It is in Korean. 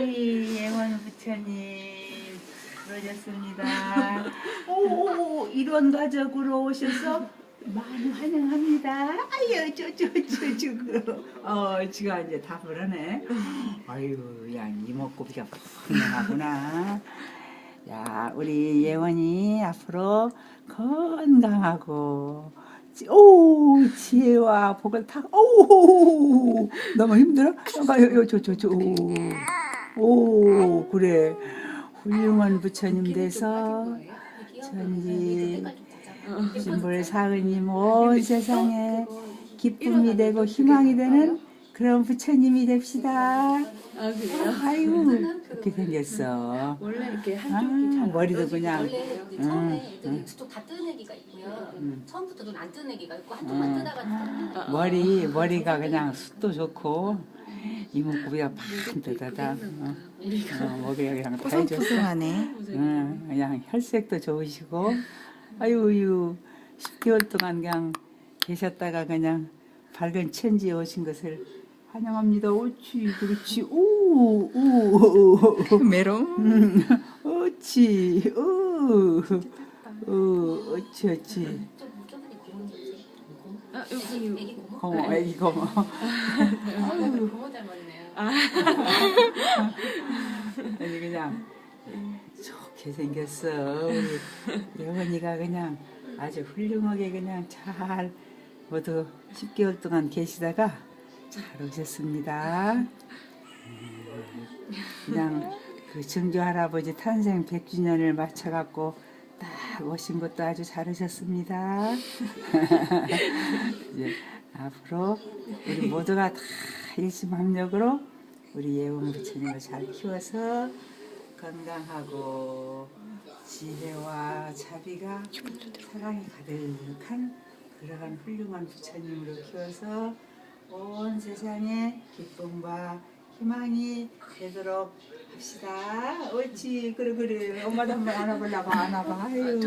우리 예원 부처님 그러셨습니다. 오, 이런 가족으로 오셔서 많이 환영합니다. 아유, 저저저 지금 어 지가 이제 답을 하네. 아유, 야 이목구비가 분명하구나. 야, 우리 예원이 앞으로 건강하고 지- 오 지혜와 복을 타. 오 너무 힘들어? 저저 저 오, 오 그래 훌륭한 부처님 돼서 전지 신불 사은님 온 세상에 기쁨이 되고 희망이 되는 그런 부처님이 됩시다. 아 그래요? 아이고 그렇게 생겼어. 원래 이렇게 아, 한쪽이 잘 머리도 그냥 원래 음, 처음에 애들이 음. 두쪽 다 뜨는 애기가 있고요. 음. 처음부터 눈안 뜨는 애기가 있고 한쪽만 음. 뜨다가 머리 머리가 그냥 숱도 좋고 이목구비가 반듯하다. 어, 어, 머리가 그냥 다 해줬어. 하네. 응, 그냥 혈색도 좋으시고 아유 유 10개월 동안 그냥 계셨다가 그냥 밝은 천지에 오신 것을 환영합니다. 옳지, 그렇지, 오, 오, 메롱. 음, 옳지, 오, 오, 옳지, 옳지. 좀 저분이 고모지. 아 여기. 어머, 애기. 아유, 닮았네요. 아니 그냥 좋게 생겼어. 우리 예원이가 그냥 아주 훌륭하게 그냥 잘 모두 10개월 동안 계시다가 잘 오셨습니다. 음, 그냥 그 증조 할아버지 탄생 100주년을 맞춰갖고 딱 오신 것도 아주 잘하셨습니다. 이제 앞으로 우리 모두가 다 일심합력으로 우리 예원 부처님을 잘 키워서 건강하고 지혜와 자비가 사랑이 가득한 그러한 훌륭한 부처님으로 키워서 온 세상에 기쁨과 희망이 되도록 합시다. 옳지. 그래 그래. 엄마도 한번 안아보려고 안아봐. 아유.